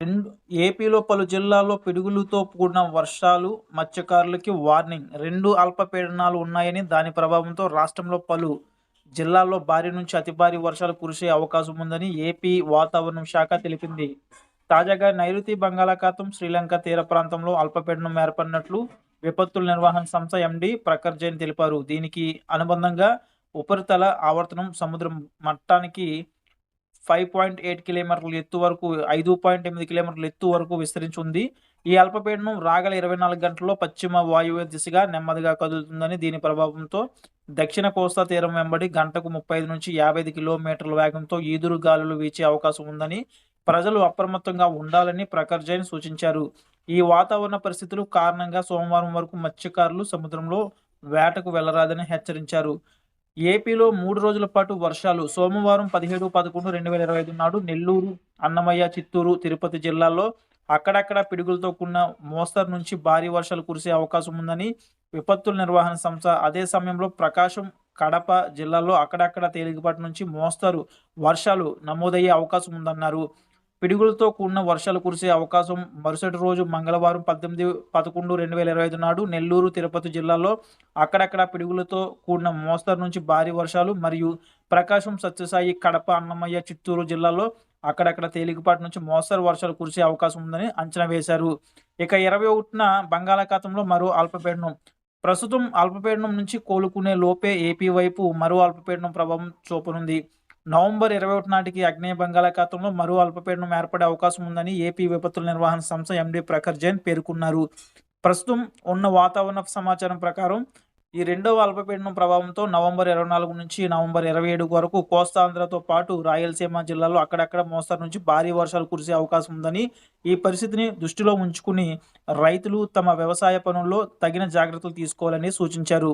రెండు ఏపీలో పలు జిల్లాల్లో పిడుగులతో కూడిన వర్షాలు మత్స్యకారులకి వార్నింగ్. రెండు అల్పపీడనాలు ఉన్నాయని దాని ప్రభావంతో రాష్ట్రంలో పలు జిల్లాల్లో భారీ నుంచి అతి భారీ వర్షాలు కురిసే అవకాశం ఉందని ఏపీ వాతావరణ శాఖ తెలిపింది. తాజాగా నైరుతి బంగాళాఖాతం శ్రీలంక తీర ప్రాంతంలో అల్పపీడనం ఏర్పడినట్లు విపత్తుల నిర్వహణ సంస్థ ఎండి ప్రఖర్ జైన్ తెలిపారు. దీనికి అనుబంధంగా ఉపరితల ఆవర్తనం సముద్రం మట్టానికి ఫైవ్ పాయింట్ ఎయిట్ కిలోమీటర్ల ఎత్తు వరకు ఐదు పాయింట్ ఎనిమిది కిలోమీటర్ల ఎత్తు వరకు విస్తరించి ఉంది ఈ అల్పపీడనం రాగల ఇరవై నాలుగు గంటల్లో పశ్చిమ వాయువ్య దిశగా నెమ్మదిగా కదులుతుందని దీని ప్రభావంతో దక్షిణ కోస్తా తీరం వెంబడి గంటకు ముప్పై ఐదు నుంచి యాభై ఐదు కిలోమీటర్ల వేగంతో ఈదురు గాలులు వీచే అవకాశం ఉందని ప్రజలు అప్రమత్తంగా ఉండాలని ప్రఖర్ జైన్ సూచించారు. ఈ వాతావరణ పరిస్థితులు కారణంగా సోమవారం వరకు మత్స్యకారులు సముద్రంలో వేటకు వెళ్ళరాదని హెచ్చరించారు. ఏపీలో మూడు రోజుల పాటు వర్షాలు సోమవారం పదిహేడు పదకొండు రెండు వేల ఇరవై ఐదు నాడు నెల్లూరు అన్నమయ్య చిత్తూరు తిరుపతి జిల్లాల్లో అక్కడక్కడ పిడుగులతో కూడిన మోస్తరు నుంచి భారీ వర్షాలు కురిసే అవకాశం ఉందని విపత్తుల నిర్వహణ సంస్థ అదే సమయంలో ప్రకాశం కడప జిల్లాలో అక్కడక్కడ తేలికపాటి నుంచి మోస్తరు వర్షాలు నమోదయ్యే అవకాశం ఉందన్నారు. పిడుగులతో కూడిన వర్షాలు కురిసే అవకాశం మరుసటి రోజు మంగళవారం పద్దెనిమిది పదకొండు రెండు వేల ఇరవై ఐదు నాడు నెల్లూరు తిరుపతి జిల్లాలో అక్కడక్కడ పిడుగులతో కూడిన మోస్తరు నుంచి భారీ వర్షాలు మరియు ప్రకాశం సత్యసాయి కడప అన్నమయ్య చిత్తూరు జిల్లాలో అక్కడక్కడ తేలికపాటి నుంచి మోస్తరు వర్షాలు కురిసే అవకాశం ఉందని అంచనా వేశారు. ఇక ఇరవై ఒకటిన బంగాళాఖాతంలో మరో అల్పపీడనం. ప్రస్తుతం అల్పపీడనం నుంచి కోలుకునే లోపే ఏపీ వైపు మరో అల్పపీడనం ప్రభావం చూపనుంది. నవంబర్ ఇరవై ఒకటి నాటికి అగ్నేయ బంగాళాఖాతంలో మరో అల్పపీడనం ఏర్పడే అవకాశం ఉందని ఏపీ విపత్తుల నిర్వహణ సంస్థ ఎండీ ప్రఖర్ జైన్ పేర్కొన్నారు. ప్రస్తుతం ఉన్న వాతావరణ సమాచారం ప్రకారం ఈ రెండవ అల్పపీడనం ప్రభావంతో నవంబర్ ఇరవై నాలుగు నుంచి నవంబర్ ఇరవై ఏడు వరకు కోస్తాంధ్రతో పాటు రాయలసీమ జిల్లాలో అక్కడక్కడ మోస్తరు నుంచి భారీ వర్షాలు కురిసే అవకాశం ఉందని ఈ పరిస్థితిని దృష్టిలో ఉంచుకుని రైతులు తమ వ్యవసాయ పనుల్లో తగిన జాగ్రత్తలు తీసుకోవాలని సూచించారు.